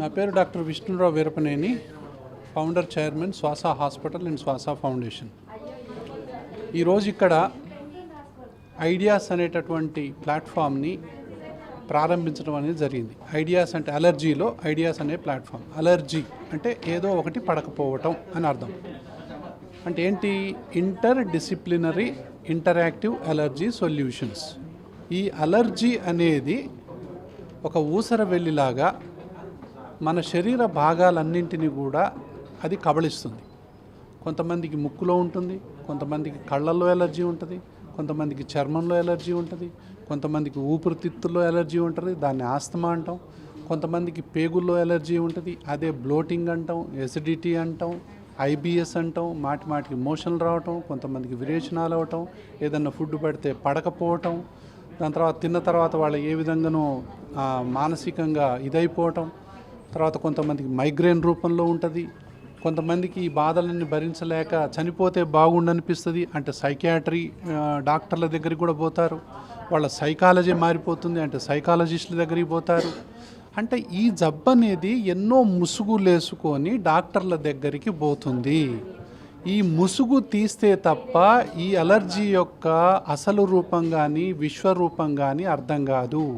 నా పేరు doctor Vishnu Rao Veerapaneni founder chairman Swasa hospital and Swasa foundation. ఈరోజు ఇక్కడ ఐడియాస్ అనేటటువంటి ప్లాట్ఫామ్ని ప్రారంభించడం అనేది జరిగింది. ఐడియాస్ అంటే అలర్జీలో ఐడియాస్ అనే ప్లాట్ఫామ్. అలర్జీ అంటే ఏదో ఒకటి పడకపోవటం అని అర్థం. అంటే ఏంటి? Interdisciplinary interactive allergy solutions ఈ అలర్జీ అనేది ఒక ఊసర వెళ్ళిలాగా మన శరీర భాగాలన్నింటినీ కూడా అది కబళిస్తుంది. కొంతమందికి ముక్కులో ఉంటుంది కొంతమందికి కళ్ళల్లో ఎలర్జీ ఉంటుంది కొంతమందికి చర్మంలో ఎలర్జీ ఉంటుంది కొంతమందికి ఊపిరితిత్తుల్లో ఎలర్జీ ఉంటుంది దాన్ని ఆస్తమా అంటాం. కొంతమందికి పేగుల్లో ఎలర్జీ ఉంటుంది అదే బ్లోటింగ్ అంటాం ఎసిడిటీ అంటాం ఐబిఎస్ అంటాం మాటి మాటికి మోషన్లు రావటం కొంతమందికి విరేచనాలు అవటం ఏదన్నా ఫుడ్ పెడితే పడకపోవటం దాని తర్వాత తిన్న తర్వాత వాళ్ళు ఏ విధంగానో మానసికంగా ఇదైపోవటం తర్వాత కొంతమందికి మైగ్రేన్ రూపంలో ఉంటుంది కొంతమందికి ఈ బాధలన్నీ భరించలేక చనిపోతే బాగుండనిపిస్తుంది అంటే సైకియాట్రీ డాక్టర్ల దగ్గరికి కూడా పోతారు వాళ్ళ సైకాలజీ మారిపోతుంది అంటే సైకాలజిస్టుల దగ్గరికి పోతారు. అంటే ఈ జబ్బు అనేది ఎన్నో ముసుగులేసుకొని డాక్టర్ల దగ్గరికి పోతుంది. ఈ ముసుగు తీస్తే తప్ప ఈ అలర్జీ యొక్క అసలు రూపం కానీ విశ్వరూపం కానీ అర్థం కాదు.